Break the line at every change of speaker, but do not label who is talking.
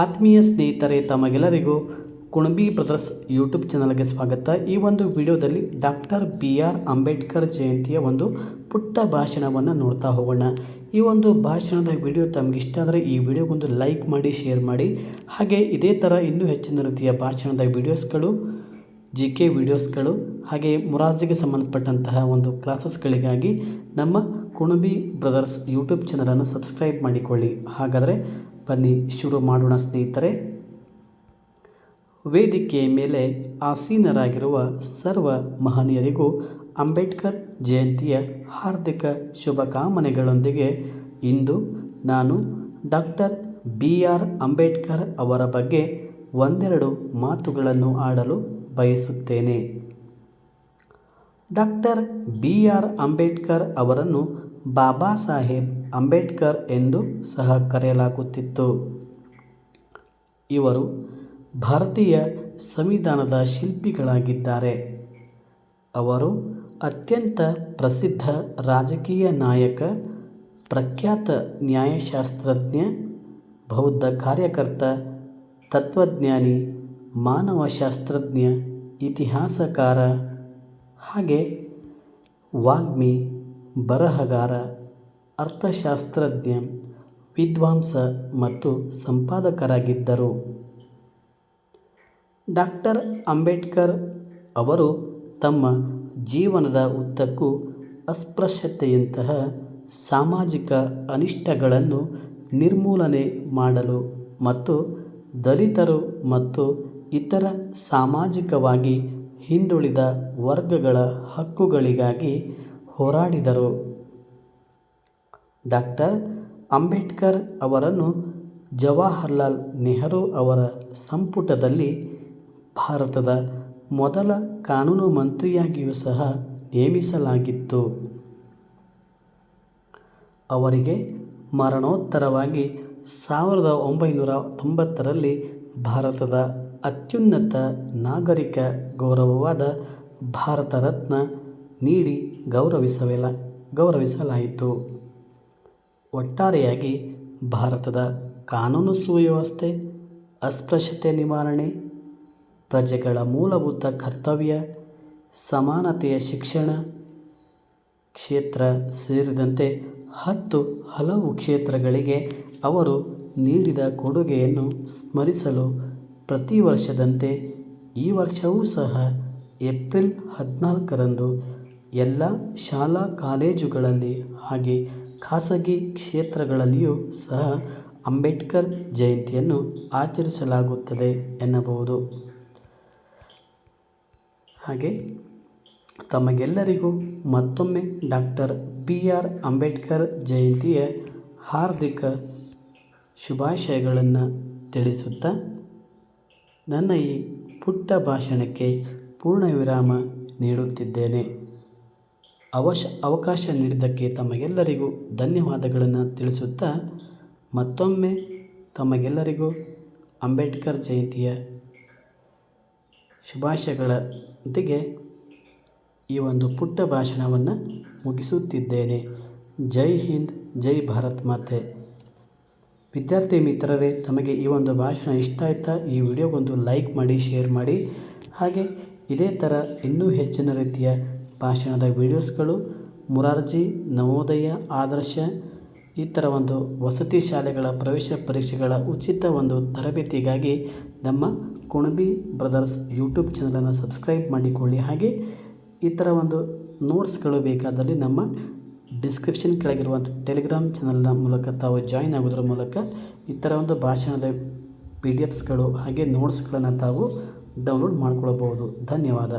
ಆತ್ಮೀಯ ಸ್ನೇಹಿತರೆ, ತಮಗೆಲ್ಲರಿಗೂ ಕುಣಬಿ ಬ್ರದರ್ಸ್ ಯೂಟ್ಯೂಬ್ ಚಾನಲ್ಗೆ ಸ್ವಾಗತ. ಈ ಒಂದು ವಿಡಿಯೋದಲ್ಲಿ ಡಾಕ್ಟರ್ ಬಿ ಆರ್ ಅಂಬೇಡ್ಕರ್ ಜಯಂತಿಯ ಒಂದು ಪುಟ್ಟ ಭಾಷಣವನ್ನು ನೋಡ್ತಾ ಹೋಗೋಣ. ಈ ಒಂದು ಭಾಷಣದ ವಿಡಿಯೋ ತಮಗೆ ಇಷ್ಟ ಆದರೆ ಈ ವಿಡಿಯೋಗೊಂದು ಲೈಕ್ ಮಾಡಿ, ಶೇರ್ ಮಾಡಿ. ಹಾಗೆ ಇದೇ ಥರ ಇನ್ನೂ ಹೆಚ್ಚಿನ ರೀತಿಯ ಭಾಷಣದ ವಿಡಿಯೋಸ್ಗಳು ಜಿ ಕೆ ವಿಡಿಯೋಸ್ಗಳು, ಹಾಗೆ ಮುರಾರ್ಜಿಗೆ ಸಂಬಂಧಪಟ್ಟಂತಹ ಒಂದು ಕ್ಲಾಸಸ್ಗಳಿಗಾಗಿ ನಮ್ಮ ಕುಣಬಿ ಬ್ರದರ್ಸ್ ಯೂಟ್ಯೂಬ್ ಚಾನಲನ್ನು ಸಬ್ಸ್ಕ್ರೈಬ್ ಮಾಡಿಕೊಳ್ಳಿ. ಹಾಗಾದರೆ ಬನ್ನಿ, ಶುರು ಮಾಡೋಣ ಸ್ನೇಹಿತರೆ. ವೇದಿಕೆಯ ಮೇಲೆ ಆಸೀನರಾಗಿರುವ ಸರ್ವ ಮಹನೀಯರಿಗೂ ಅಂಬೇಡ್ಕರ್ ಜಯಂತಿಯ ಹಾರ್ದಿಕ ಶುಭಕಾಮನೆಗಳೊಂದಿಗೆ ಇಂದು ನಾನು ಡಾಕ್ಟರ್ ಬಿ ಆರ್ ಅಂಬೇಡ್ಕರ್ ಅವರ ಬಗ್ಗೆ ಒಂದೆರಡು ಮಾತುಗಳನ್ನು ಆಡಲು ಬಯಸುತ್ತೇನೆ. ಡಾಕ್ಟರ್ ಬಿ ಆರ್ ಅಂಬೇಡ್ಕರ್ ಅವರನ್ನು ಬಾಬಾ ಸಾಹೇಬ್ ಅಂಬೇಡ್ಕರ್ ಎಂದು ಸಹ ಕರೆಯಲಾಗುತ್ತಿತ್ತು. ಇವರು ಭಾರತೀಯ ಸಂವಿಧಾನದ ಶಿಲ್ಪಿಗಳಾಗಿದ್ದಾರೆ. ಅವರು ಅತ್ಯಂತ ಪ್ರಸಿದ್ಧ ರಾಜಕೀಯ ನಾಯಕ, ಪ್ರಖ್ಯಾತ ನ್ಯಾಯಶಾಸ್ತ್ರಜ್ಞ, ಬೌದ್ಧ ಕಾರ್ಯಕರ್ತ, ತತ್ವಜ್ಞಾನಿ, ಮಾನವಶಾಸ್ತ್ರಜ್ಞ, ಇತಿಹಾಸಕಾರ, ಹಾಗೆ ವಾಗ್ಮಿ ಬರಹಗಾರ ಅರ್ಥಶಾಸ್ತ್ರಜ್ಞ, ವಿದ್ವಾಂಸ ಮತ್ತು ಸಂಪಾದಕರಾಗಿದ್ದರು. ಡಾಕ್ಟರ್ ಅಂಬೇಡ್ಕರ್ ಅವರು ತಮ್ಮ ಜೀವನದ ಉದ್ದಕ್ಕೂ ಅಸ್ಪೃಶ್ಯತೆಯಂತಹ ಸಾಮಾಜಿಕ ಅನಿಷ್ಟಗಳನ್ನು ನಿರ್ಮೂಲನೆ ಮಾಡಲು ಮತ್ತು ದಲಿತರು ಮತ್ತು ಇತರ ಸಾಮಾಜಿಕವಾಗಿ ಹಿಂದುಳಿದ ವರ್ಗಗಳ ಹಕ್ಕುಗಳಿಗಾಗಿ ಹೋರಾಡಿದರು. ಡಾಕ್ಟರ್ ಅಂಬೇಡ್ಕರ್ ಅವರನ್ನು ಜವಾಹರ್ಲಾಲ್ ನೆಹರು ಅವರ ಸಂಪುಟದಲ್ಲಿ ಭಾರತದ ಮೊದಲ ಕಾನೂನು ಮಂತ್ರಿಯಾಗಿಯೂ ಸಹ ನೇಮಿಸಲಾಗಿತ್ತು. ಅವರಿಗೆ ಮರಣೋತ್ತರವಾಗಿ ಸಾವಿರದ ಒಂಬೈನೂರ ತೊಂಬತ್ತರಲ್ಲಿ ಭಾರತದ ಅತ್ಯುನ್ನತ ನಾಗರಿಕ ಗೌರವವಾದ ಭಾರತ ರತ್ನ ನೀಡಿ ಗೌರವಿಸಲಾಯಿತು. ಒಟ್ಟಾರೆಯಾಗಿ ಭಾರತದ ಕಾನೂನು ಸುವ್ಯವಸ್ಥೆ, ಅಸ್ಪೃಶ್ಯತೆ ನಿವಾರಣೆ, ಪ್ರಜೆಗಳ ಮೂಲಭೂತ ಕರ್ತವ್ಯ, ಸಮಾನತೆಯ ಶಿಕ್ಷಣ ಕ್ಷೇತ್ರ ಸೇರಿದಂತೆ ಹತ್ತು ಹಲವು ಕ್ಷೇತ್ರಗಳಿಗೆ ಅವರು ನೀಡಿದ ಕೊಡುಗೆಯನ್ನು ಸ್ಮರಿಸಲು ಪ್ರತಿ ವರ್ಷದಂತೆ ಈ ವರ್ಷವೂ ಸಹ ಏಪ್ರಿಲ್ ಹದಿನಾಲ್ಕರಂದು ಎಲ್ಲ ಶಾಲಾ ಕಾಲೇಜುಗಳಲ್ಲಿ ಹಾಗೆ ಖಾಸಗಿ ಕ್ಷೇತ್ರಗಳಲ್ಲಿಯೂ ಸಹ ಅಂಬೇಡ್ಕರ್ ಜಯಂತಿಯನ್ನು ಆಚರಿಸಲಾಗುತ್ತದೆ ಎನ್ನಬಹುದು. ಹಾಗೆ ತಮಗೆಲ್ಲರಿಗೂ ಮತ್ತೊಮ್ಮೆ ಡಾಕ್ಟರ್ ಬಿ ಆರ್ ಅಂಬೇಡ್ಕರ್ ಜಯಂತಿಯ ಹಾರ್ದಿಕ ಶುಭಾಶಯಗಳನ್ನು ತಿಳಿಸುತ್ತಾ ನನ್ನ ಈ ಪುಟ್ಟ ಭಾಷಣಕ್ಕೆ ಪೂರ್ಣ ವಿರಾಮ ನೀಡುತ್ತಿದ್ದೇನೆ. ಅವಶ, ಅವಕಾಶ ನೀಡಿದ್ದಕ್ಕೆ ತಮಗೆಲ್ಲರಿಗೂ ಧನ್ಯವಾದಗಳನ್ನು ತಿಳಿಸುತ್ತಾ ಮತ್ತೊಮ್ಮೆ ತಮಗೆಲ್ಲರಿಗೂ ಅಂಬೇಡ್ಕರ್ ಜಯಂತಿಯ ಶುಭಾಶಯಗಳೊಂದಿಗೆ ಈ ಒಂದು ಪುಟ್ಟ ಭಾಷಣವನ್ನು ಮುಗಿಸುತ್ತಿದ್ದೇನೆ. ಜೈ ಹಿಂದ್, ಜೈ ಭಾರತ್ ಮಾತೆ. ವಿದ್ಯಾರ್ಥಿ ಮಿತ್ರರೇ, ತಮಗೆ ಈ ಒಂದು ಭಾಷಣ ಇಷ್ಟ ಆಯ್ತಾ ಈ ವಿಡಿಯೋಗೊಂದು ಲೈಕ್ ಮಾಡಿ, ಶೇರ್ ಮಾಡಿ, ಹಾಗೆ ಇದೇ ಥರ ಇನ್ನೂ ಹೆಚ್ಚಿನ ರೀತಿಯ ಭಾಷಣದ ವೀಡಿಯೋಸ್ಗಳು, ಮುರಾರ್ಜಿ, ನವೋದಯ, ಆದರ್ಶ ಈ ಥರ ಒಂದು ವಸತಿ ಶಾಲೆಗಳ ಪ್ರವೇಶ ಪರೀಕ್ಷೆಗಳ ಉಚಿತ ಒಂದು ತರಬೇತಿಗಾಗಿ ನಮ್ಮ ಕುಣಬಿ ಬ್ರದರ್ಸ್ ಯೂಟ್ಯೂಬ್ ಚಾನಲನ್ನು ಸಬ್ಸ್ಕ್ರೈಬ್ ಮಾಡಿಕೊಳ್ಳಿ. ಹಾಗೆ ಈ ಥರ ಒಂದು ನೋಟ್ಸ್ಗಳು ಬೇಕಾದಲ್ಲಿ ನಮ್ಮ ಡಿಸ್ಕ್ರಿಪ್ಷನ್ ಕೆಳಗಿರುವಂಥ ಟೆಲಿಗ್ರಾಮ್ ಚಾನಲ್ನ ಮೂಲಕ ತಾವು ಜಾಯಿನ್ ಆಗೋದ್ರ ಮೂಲಕ ಈ ಥರ ಒಂದು ಭಾಷಣದ ಪಿ ಡಿ ಎಫ್ಸ್ಗಳು ಹಾಗೆ ನೋಟ್ಸ್ಗಳನ್ನು ತಾವು ಡೌನ್ಲೋಡ್ ಮಾಡಿಕೊಳ್ಳಬಹುದು ಧನ್ಯವಾದ.